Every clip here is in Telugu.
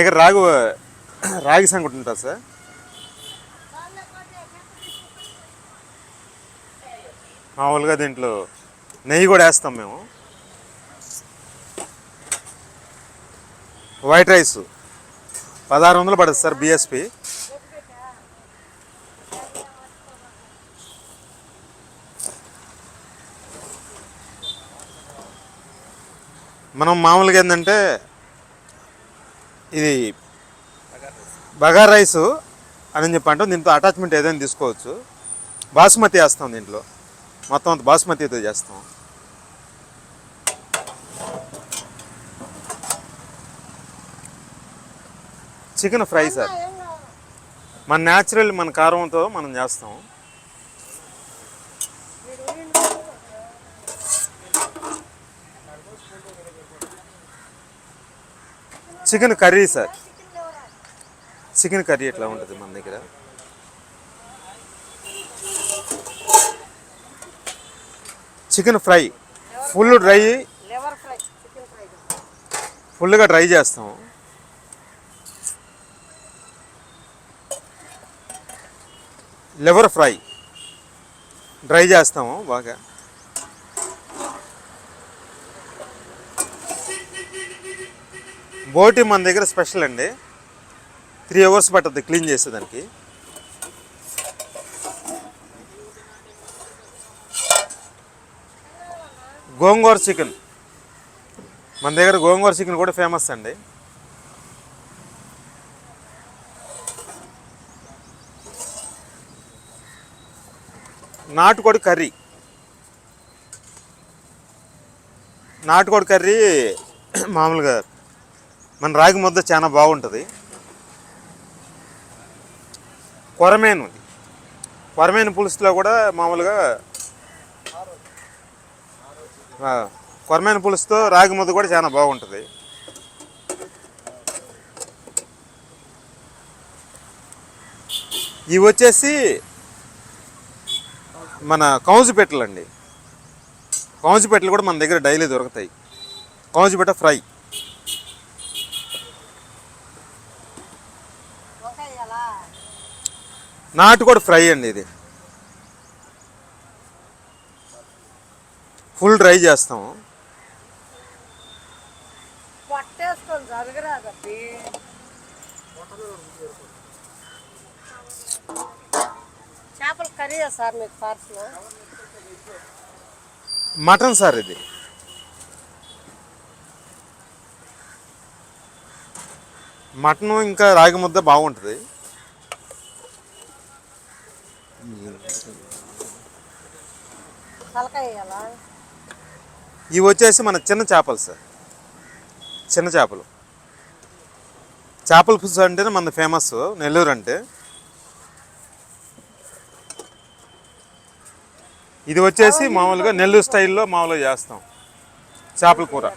దగ్గర రాగి రాగి సంగటి ఉంటుంది సార్? మామూలుగా దీంట్లో నెయ్యి కూడా వేస్తాం మేము. వైట్ రైస్ పదహారు వందలు పడుతుంది సార్ బిఎస్పి మనం మామూలుగా ఏంటంటే ఇది బగార్ రైస్ అని చెప్పి అంటాం. దీంతో అటాచ్మెంట్ ఏదైనా తీసుకోవచ్చు. బాస్మతి వేస్తాం దీంట్లో. మొత్తం అంత బాస్మతితో చేస్తాం. Chicken fry sir. మన న్యాచురల్ మన కారంతో మనం చేస్తాం. Chicken curry sir. Chicken curry ఎట్లా ఉంటుంది మన దగ్గర? Chicken fry. Full dry. ఫుల్గా డ్రై చేస్తాము లివర్ ఫ్రై. డ్రై చేస్తాము బాగా. బోటి మన దగ్గర స్పెషల్ అండి. త్రీ అవర్స్ పడుతుంది క్లీన్ చేసేదానికి గోంగూర చికెన్. మన దగ్గర గోంగూర చికెన్ కూడా ఫేమస్ అండి. నాటుకోడి కర్రీ. నాటుకోడి కర్రీ మామూలుగా మన రాగి ముద్ద చాలా బాగుంటుంది. కొరమేను. కొరమేను పులుసులో కూడా మామూలుగా కొరమేను పులుసుతో రాగి ముద్ద కూడా చాలా బాగుంటుంది. ఇవి వచ్చేసి మన కౌజు అండి కౌజుపెట్టలు కూడా మన దగ్గర డైలీ దొరుకుతాయి. కౌజుపెట్ట ఫ్రై వంకాయ ఎలా నాటుకోడి ఫ్రై అండి ఇది. ఫుల్ డ్రై చేస్తాము. పట్టేసుకొని జరగరాదబ్బి చేపల కర్రీ సార్ మీకు పార్సల్? మటన్ సార్ ఇది. మటన్ ఇంకా రాగి ముద్ద బాగుంటుంది. ఇవి వచ్చేసి మన చిన్న చేపలు సార్. చిన్న చేపలు. చేపల పులుసు అంటేనే మన ఫేమస్ నెల్లూరు అంటే. ఇది వచ్చేసి మామూలుగా నెల్లూరు స్టైల్లో మామూలుగా చేస్తాం. చేపల కూర.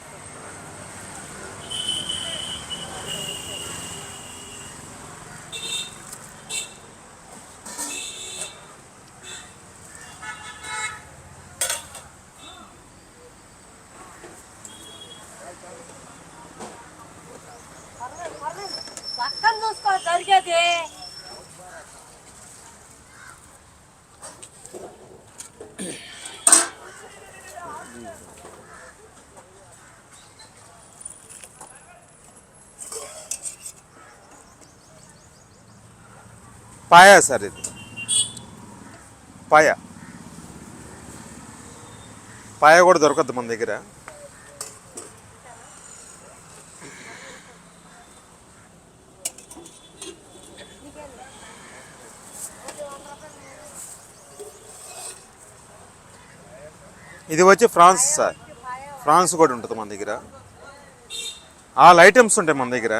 పాయా సార్ ఇది. పాయ. పాయ కూడా దొరకద్దు మన దగ్గర. ఇది వచ్చి ఫ్రాన్స్ సార్. ఫ్రాన్స్ కూడా ఉంటుంది మన దగ్గర. ఆల్ ఐటమ్స్ ఉంటాయి మన దగ్గర.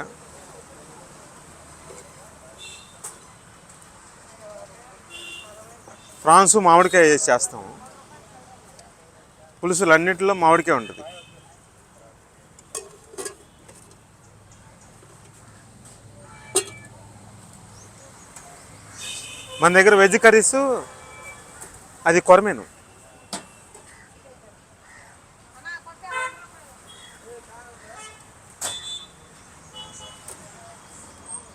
ఫ్రాన్స్ మామిడికాయ వేసి చేస్తాము పులుసులు అన్నింటిలో మామిడికాయ ఉంటుంది. మన దగ్గర వెజ్ కర్రీస్ అది కొరమేను.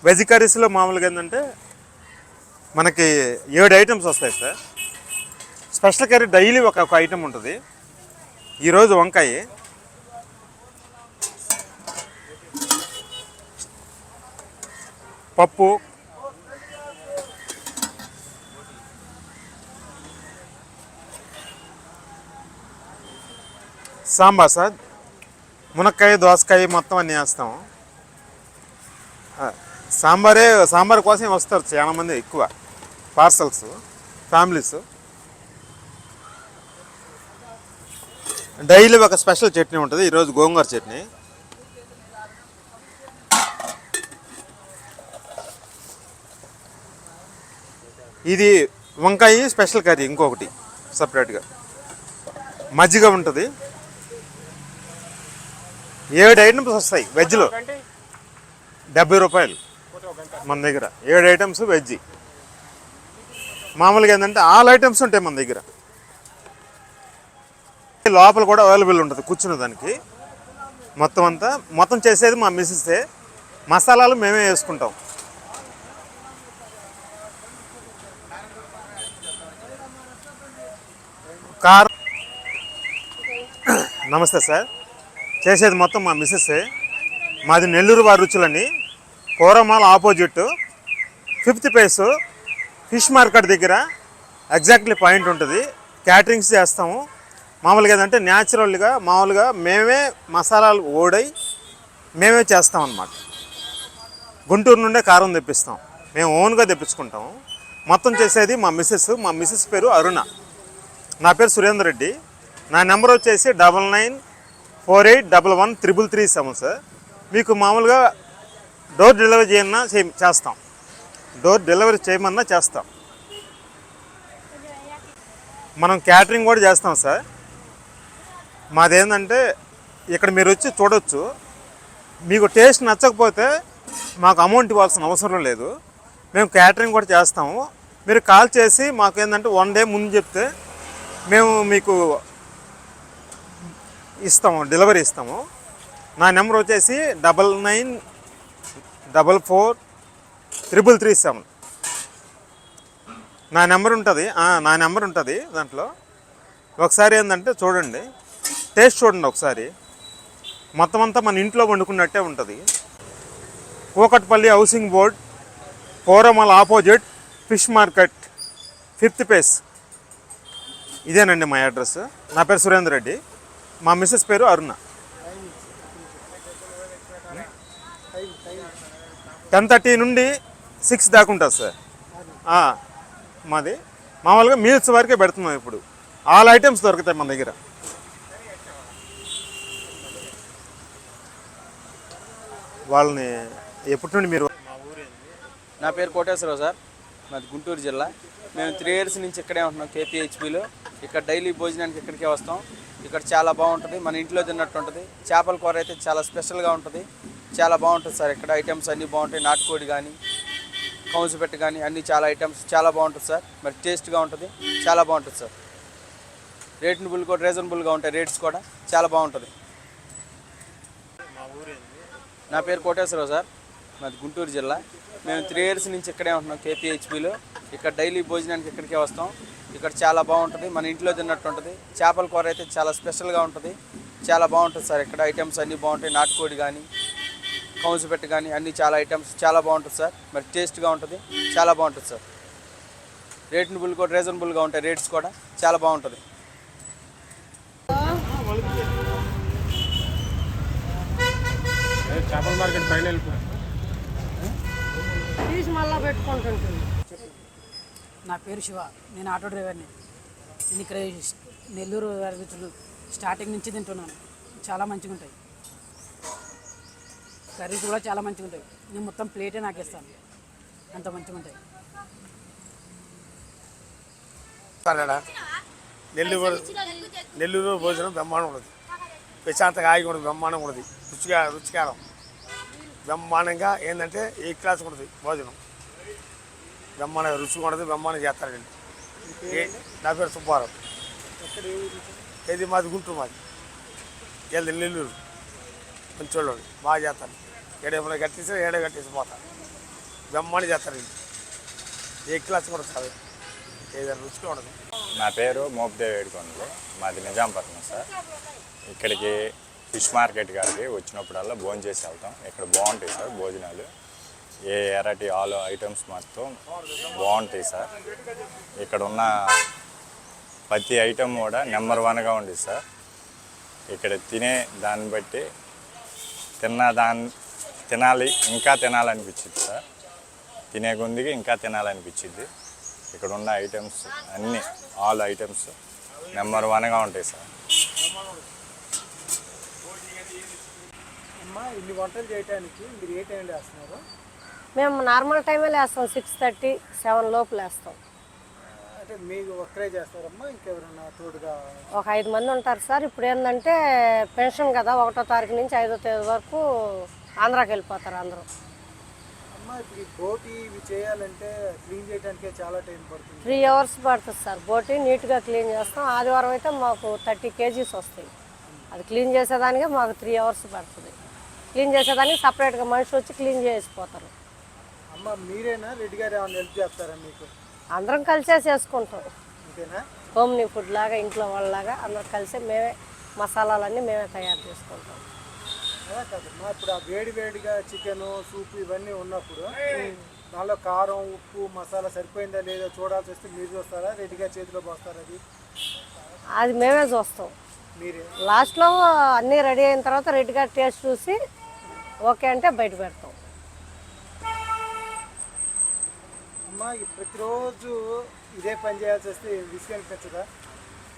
వెజ్ కర్రీస్లో మామూలుగా ఏంటంటే మనకి ఏడు ఐటమ్స్ వస్తాయి సార్ స్పెషల్ కర్రీ డైలీ ఒక ఒక ఐటమ్ ఉంటుంది. ఈరోజు వంకాయ. పప్పు. సాంబార్ సార్ మునక్కాయ దోసకాయ మొత్తం అన్నీ వేస్తాము సాంబారే సాంబార్ కోసం వస్తారు చాలామంది ఎక్కువ. Parcels families. డైలీ ఒక స్పెషల్ చట్నీ ఉంటుంది ఈరోజు గోంగూర చట్నీ. ఇది వంకాయ స్పెషల్ కర్రీ ఇంకొకటి సపరేట్గా. మజ్జిగ ఉంటుంది. ఏడు ఐటమ్స్ వస్తాయి వెజ్లో. డెబ్బై రూపాయలు మన దగ్గర. ఏడు ఐటమ్స్ వెజ్ మామూలుగా ఏంటంటే ఆల్ ఐటమ్స్ ఉంటాయి మన దగ్గర. లోపల కూడా అవైలబుల్ ఉంటుంది కూర్చునే దానికి. మొత్తం అంతా మొత్తం చేసేది మా మిస్సెసే మసాలాలు మేమే వేసుకుంటాం. కార్. నమస్తే సార్. చేసేది మొత్తం మా మిస్సెస్సే. మాది నెల్లూరు వారి రుచులని. కోరమాల opposite. Fifth place fish market దగ్గర ఎగ్జాక్ట్లీ పాయింట్ ఉంటుంది. క్యాటరింగ్స్ చేస్తాము. మామూలుగా ఏంటంటే న్యాచురల్గా మామూలుగా మేమే మసాలాలు ఓడై మేమే చేస్తాం అన్నమాట గుంటూరు నుండే కారం తెప్పిస్తాం. మేము ఓన్గా తెప్పించుకుంటాము. మొత్తం చేసేది మా మిస్సెస్ మా మిస్సెస్ పేరు అరుణ. నా పేరు సురేందర్ రెడ్డి. నా నెంబర్ వచ్చేసి double nine four eight double one triple three seven sir. మీకు మామూలుగా డోర్ డెలివరీ చేయమన్నా చే- చేస్తాం. డోర్ డెలివరీ చేయమన్నా చేస్తాం. మనం క్యాటరింగ్ కూడా చేస్తాం సార్. మాదేంటంటే ఇక్కడ మీరు వచ్చి చూడొచ్చు. మీకు టేస్ట్ నచ్చకపోతే మాకు అమౌంట్ ఇవ్వాల్సిన అవసరం లేదు. మేము క్యాటరింగ్ కూడా చేస్తాము. మీరు కాల్ చేసి మాకు ఏంటంటే వన్ డే ముందు చెప్తే మేము మీకు ఇస్తాము డెలివరీ ఇస్తాము. నా నెంబర్ వచ్చేసి double nine double four triple three seven. నా నెంబర్ ఉంటుంది. నా నెంబర్ ఉంటుంది దాంట్లో. ఒకసారి ఏంటంటే చూడండి. టేస్ట్ చూడండి ఒకసారి. మొత్తం అంతా మన ఇంట్లో వండుకున్నట్టే ఉంటుంది. Kukatpally housing board కోరమల్ opposite fish market fifth phase. ఇదేనండి మా అడ్రస్. నా పేరు సురేందర్ రెడ్డి. మా మిస్సెస్ పేరు అరుణ. టెన్ థర్టీ నుండి సిక్స్ దాకా ఉంటుంది సార్. మాది. మామూలుగా మీల్స్ వరకే పెడుతున్నాం ఇప్పుడు. ఆల్ ఐటమ్స్ దొరుకుతాయి మన దగ్గర. వాళ్ళని ఎప్పటి నుండి మీరు నా పేరు కోటేశ్వరరావు సార్. మాది గుంటూరు జిల్లా. మేము త్రీ ఇయర్స్ నుంచి ఇక్కడే ఉంటున్నాం కేపీహెచ్పిలో ఇక్కడ డైలీ భోజనానికి ఇక్కడికే వస్తాం. ఇక్కడ చాలా బాగుంటుంది. మన ఇంట్లో తిన్నట్టు ఉంటుంది. చేపల కూర అయితే చాలా స్పెషల్గా ఉంటుంది. చాలా బాగుంటుంది సార్. ఇక్కడ ఐటమ్స్ అన్నీ బాగుంటాయి. నాటుకోడి కానీ కౌన్సిపెట్టు కానీ అన్నీ చాలా ఐటమ్స్ చాలా బాగుంటుంది సార్. మరి టేస్ట్గా ఉంటుంది. చాలా బాగుంటుంది సార్. రేటబుల్ కూడా రీజనబుల్గా ఉంటాయి రేట్స్ కూడా చాలా బాగుంటుంది. నా పేరు కోటేశ్వరరావు సార్. మాది గుంటూరు జిల్లా. మేము త్రీ ఇయర్స్ నుంచి ఇక్కడే ఉంటున్నాం కేపీహెచ్పిలో ఇక్కడ డైలీ భోజనానికి ఇక్కడికే వస్తాం. ఇక్కడ చాలా బాగుంటుంది. మన ఇంట్లో తిన్నట్టు ఉంటుంది. చేపల కూర అయితే చాలా స్పెషల్గా ఉంటుంది. చాలా బాగుంటుంది సార్. ఇక్కడ ఐటమ్స్ అన్నీ బాగుంటాయి. నాటుకోడి కానీ కౌన్సిపెట్టు కానీ అన్నీ చాలా ఐటమ్స్ చాలా బాగుంటుంది సార్. మరి టేస్ట్గా ఉంటుంది. చాలా బాగుంటుంది సార్. రేటనబుల్ కూడా రీజనబుల్గా ఉంటాయి రేట్స్ కూడా చాలా బాగుంటుంది. చేపల మార్కెట్ పైన వెళ్ళిపో. తీసి మళ్ళా పెట్టుకుంటుంటుంది. నా పేరు శివ. నేను ఆటో డ్రైవర్ని. నేను ఇక్కడ నెల్లూరు స్టార్టింగ్ నుంచి తింటున్నాను. చాలా మంచిగా ఉంటాయి కర్రీస్ కూడా చాలా మంచిగా ఉంటాయి నేను మొత్తం ప్లేటే నాకు ఇస్తాను అంత మంచిగా ఉంటాయి నెల్లూరు నెల్లూరు భోజనం బ్రహ్మాండం ఉన్నది. ప్రశాంతంగా ఆగి ఉండదు బ్రహ్మాండంగా ఉన్నది. రుచిగా రుచికారం. బ్రహ్మాండంగా ఏంటంటే ఏ క్లాస్ ఉన్నది భోజనం? బ్రహ్మాండ రుచిగా ఉండదు బ్రహ్మాండం చేస్తారండి నా పేరు సుబ్బారావు. ఏది మాది గుంటూరు మాది. వెళ్ళి నెల్లూరు. మంచోళ్ళు బాగా చేస్తాను ఏడేమో కట్టేసి ఏడే కట్టేసి పోతాను చేస్తారు ఏ క్లాస్ కూడా కాదు ఏదైనా రుచిగా ఉండదు. నా పేరు మోపిదేవి ఏడుకొండలు. మాది నిజాంపట్నం సార్. ఇక్కడికి ఫిష్ మార్కెట్ గారికి వచ్చినప్పుడల్లా భోజనం చేసి వెళ్తాం. ఇక్కడ బాగుంటాయి సార్ భోజనాలు. ఏ ఎరటి ఆల్ ఐటమ్స్ మొత్తం బాగుంటాయి సార్. ఇక్కడ ఉన్న ప్రతి ఐటమ్ కూడా నెంబర్ వన్గా ఉంది సార్. ఇక్కడ తినే దాన్ని బట్టి తిన్న దాని తినాలి ఇంకా తినాలనిపించింది సార్. తినే కొద్దిగా ఇంకా తినాలనిపించింది. ఇక్కడ ఉన్న ఐటమ్స్ అన్నీ ఆల్ ఐటమ్స్ నెంబర్ వన్గా ఉంటాయి సార్. అమ్మా ఇన్ని వంటలు చేయడానికి మీరు ఏ టైంలో వేస్తున్నారు మేము నార్మల్ టైమే లేస్తాం సిక్స్ థర్టీ సెవెన్ లోపు లేస్తాం. అంటే మీకు ఒక్కరే చేస్తారమ్మా ఇంకెవరన్నా తోడుగా? ఒక ఐదు మంది ఉంటారు సార్. ఇప్పుడు ఏంటంటే పెన్షన్ కదా ఒకటో తారీఖు నుంచి ఐదో తేదీ వరకు ఆంధ్రాకి వెళ్ళిపోతారు అందరూ. అమ్మా ఇప్పుడు ఈ బోటి ఇవి చేయాలంటే క్లీన్ చేయడానికే చాలా టైం పడుతుంది. త్రీ అవర్స్ పడుతుంది సార్. బోటి నీట్గా క్లీన్ చేస్తాం. ఆదివారం అయితే మాకు థర్టీ కేజీస్ వస్తాయి. అది క్లీన్ చేసేదానికే మాకు త్రీ అవర్స్ పడుతుంది. క్లీన్ చేసేదానికి సపరేట్గా మనిషి వచ్చి క్లీన్ చేసిపోతారు. అమ్మ మీరేనా? రెడ్డి గారు ఏమైనా హెల్ప్ చేస్తారా మీకు? అందరం కలిసే చేసుకుంటాం. అంతేనా? హోమ్లీ ఫుడ్ లాగా ఇంట్లో వాళ్ళలాగా అందరం కలిసి మేమే మసాలాలన్నీ మేమే తయారు చేసుకుంటాం. అలా కాదమ్మా ఇప్పుడు ఆ వేడి వేడిగా చికెన్ సూప్ ఇవన్నీ ఉన్నప్పుడు దానిలో కారం ఉప్పు మసాలా సరిపోయిందా లేదో చూడాల్సి వస్తే మీరు చూస్తారా? రెడ్డి గారి చేతిలో పోస్తారా అది? అది మేమే చూస్తాం. మీరే? లాస్ట్లో అన్నీ రెడీ అయిన తర్వాత రెడ్గా టేస్ట్ చూసి ఓకే అంటే బయట పెడతాం. అమ్మా ప్రతిరోజు ఇదే పని చేయాల్సి వస్తే విసుగు అనిపించదా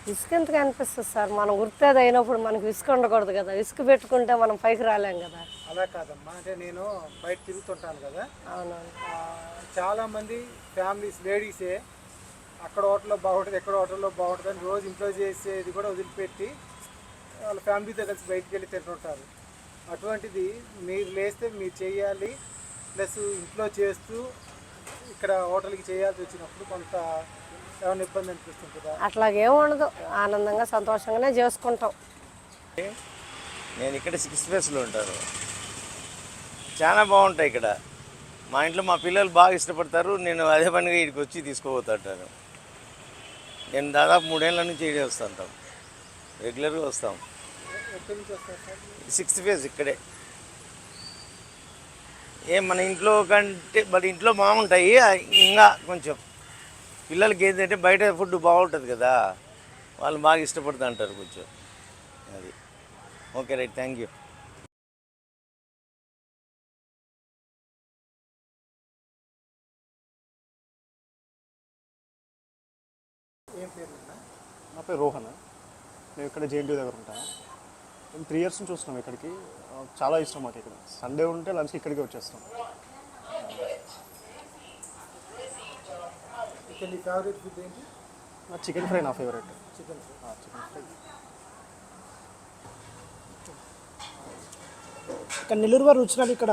ఇసుక ఎందుకు అనిపిస్తుంది సార్? మనం వృత్తేది అయినప్పుడు మనకు ఇసుక ఉండకూడదు కదా. ఇసుక పెట్టుకుంటే మనం పైకి రాలేం కదా. అలా కాదమ్మా. అంటే నేను బయట తిరుగుతుంటాను కదా. అవునవును చాలామంది ఫ్యామిలీస్ లేడీసే అక్కడ హోటల్లో బాగుంటుంది ఎక్కడ హోటల్లో బాగుంటుంది అని రోజు ఇంట్లో చేసేది కూడా వదిలిపెట్టి వాళ్ళ ఫ్యామిలీతో కలిసి బయటికి వెళ్ళి తింటుంటారు. అటువంటిది మీరు లేస్తే మీరు చేయాలి. ప్లస్ ఇంట్లో చేస్తూ ఇక్కడ హోటల్కి చేయాల్సి వచ్చినప్పుడు కొంత అట్లాగేం ఉండదు. ఆనందంగా సంతోషంగానే చేసుకుంటాం. నేను ఇక్కడ సిక్స్ ఫేస్లో ఉంటాను. చాలా బాగుంటాయి ఇక్కడ. మా ఇంట్లో మా పిల్లలు బాగా ఇష్టపడతారు. నేను అదే పనిగా ఇక్కడికి వచ్చి తీసుకుపోతుంటాను నేను దాదాపు మూడేళ్ళ నుంచి ఇక్కడే వస్తుంటాం. రెగ్యులర్గా వస్తాం. సిక్స్త్ ఫేజ్ ఇక్కడే. ఏం మన ఇంట్లో కంటే మన ఇంట్లో బాగుంటాయి ఇంకా కొంచెం పిల్లలకి ఏంటంటే బయట ఫుడ్ బాగుంటుంది కదా వాళ్ళు బాగా ఇష్టపడుతూ అంటారు కొంచెం. అది. Okay right thank you. నా పేరు రోహన్. మేము ఇక్కడ జేఎన్టీ దగ్గర ఉంటాను మేము త్రీ ఇయర్స్ నుంచి వస్తున్నాం ఇక్కడికి. చాలా ఇష్టం మాకు ఇక్కడ. సండే ఉంటే లంచ్కి ఇక్కడికి వచ్చేస్తాం. ఇక్కడ నీ ఫేవరెట్ ఫుడ్ ఏంటి? నా చికెన్ ఫ్రై నా ఫేవరెట్ చికెన్ చికెన్ ఫ్రై. ఇక్కడ నెల్లూరు వారు వచ్చినట్టు ఇక్కడ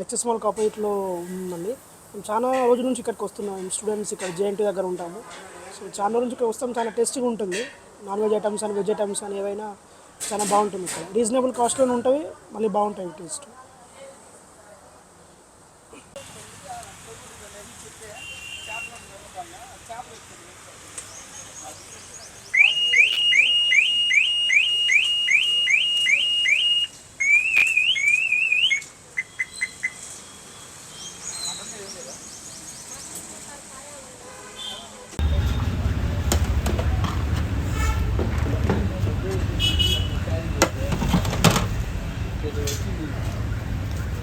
నెక్సెస్ మాల్ ఆపోజిట్లో ఉందండి. మేము చాలా రోజుల నుంచి ఇక్కడికి వస్తున్నాం స్టూడెంట్స్ ఇక్కడ జేఎన్టీ దగ్గర ఉంటాము. సో చాలా రోజుల నుంచి ఇక్కడ వస్తాం చాలా టేస్టీగా ఉంటుంది. నాన్ వెజ్ ఐటమ్స్ అని వెజ్ ఐటమ్స్ అని ఏవైనా చాలా బాగుంటుంది ఇక్కడ. రీజనబుల్ కాస్ట్లోనే ఉంటాయి మళ్ళీ బాగుంటాయి టేస్ట్.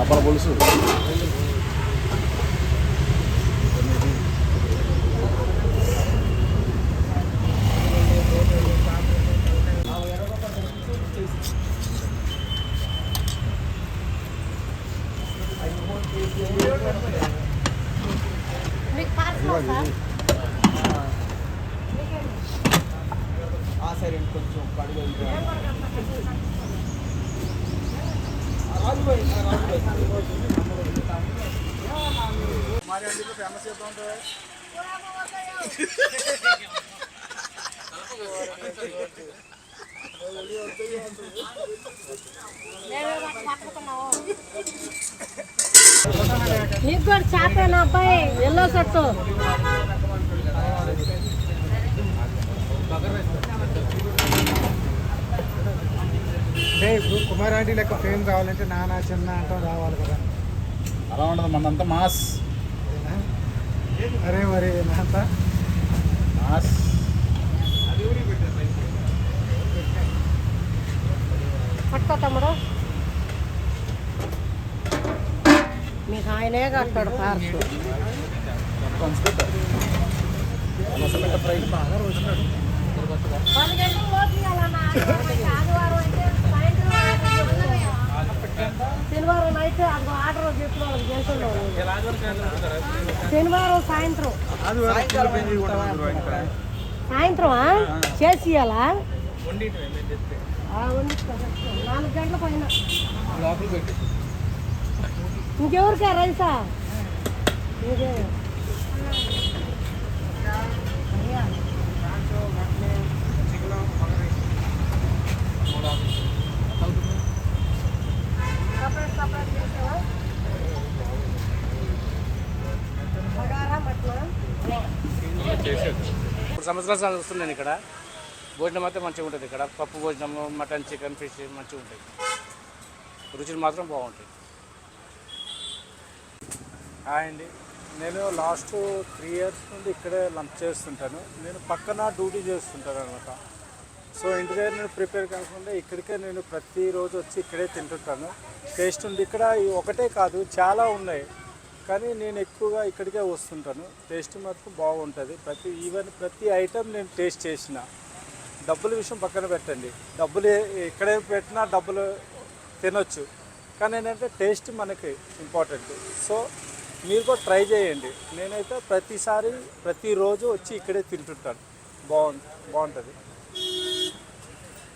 చేపల పులుసు సైడ్ కొంచెం కడుగు ఫేమస్ చెప్తా ఉంటుంది నీకు కూడా చేపేనా అబ్బాయి? Yellow shirt. అంటే ఇప్పుడు కుమారాంటి లెక్క ఫేమ్ కావాలంటే నానా చిన్న అంటాం రావాలి కదా. అలా ఉండదు మనంతా మాస్? అరే మరి నాంత? పట్టుకో తమ్ముడు మీకు ఆయనే కట్టాడు పార్సు పది గంటలకు లోపు. ఆదివారం అయితే సాయంత్రం ఆర్డర్ చెప్పు. శనివారం నైట్ అదిగో ఆర్డర్ చెప్పిన వాళ్ళకి చేస్తున్నాను శనివారం సాయంత్రం. సాయంత్రమా? చేసి ఇవ్వాలా నాలుగు గంటల పైన. ఇంకెవరికా రైసా? ఇదే. సపరేట్ సపరేట్ చేసావా బగారా మటనా ఇప్పుడు సంవత్సరాలు సార్లు వస్తున్నాను ఇక్కడ. భోజనం అయితే మంచిగా ఉంటుంది ఇక్కడ. పప్పు భోజనం మటన్ చికెన్ ఫిష్ మంచిగా ఉంటాయి. రుచులు మాత్రం బాగుంటాయి. హాయ్ అండి. నేను లాస్ట్ త్రీ ఇయర్స్ నుండి ఇక్కడే లంచ్ చేస్తుంటాను. నేను పక్కన డ్యూటీ చేస్తుంటాను అనమాట. సో ఇంటి దగ్గర నేను ప్రిపేర్ కాకుండా ఇక్కడికే నేను ప్రతిరోజు వచ్చి ఇక్కడే తింటుంటాను. టేస్ట్ ఉంది. ఇక్కడ ఒకటే కాదు చాలా ఉన్నాయి. కానీ నేను ఎక్కువగా ఇక్కడికే వస్తుంటాను. టేస్ట్ మాత్రం బాగుంటుంది. ప్రతి ఈవెన్ ప్రతి ఐటెం నేను టేస్ట్ చేసిన. డబ్బుల విషయం పక్కన పెట్టండి. డబ్బులు ఇక్కడే పెట్టినా డబ్బులు తినొచ్చు. కానీ ఏంటంటే టేస్ట్ మనకి ఇంపార్టెంట్ సో మీరు కూడా ట్రై చేయండి. నేనైతే ప్రతిసారి ప్రతిరోజు వచ్చి ఇక్కడే తింటుంటాను. బాగుంది బాగుంటుంది.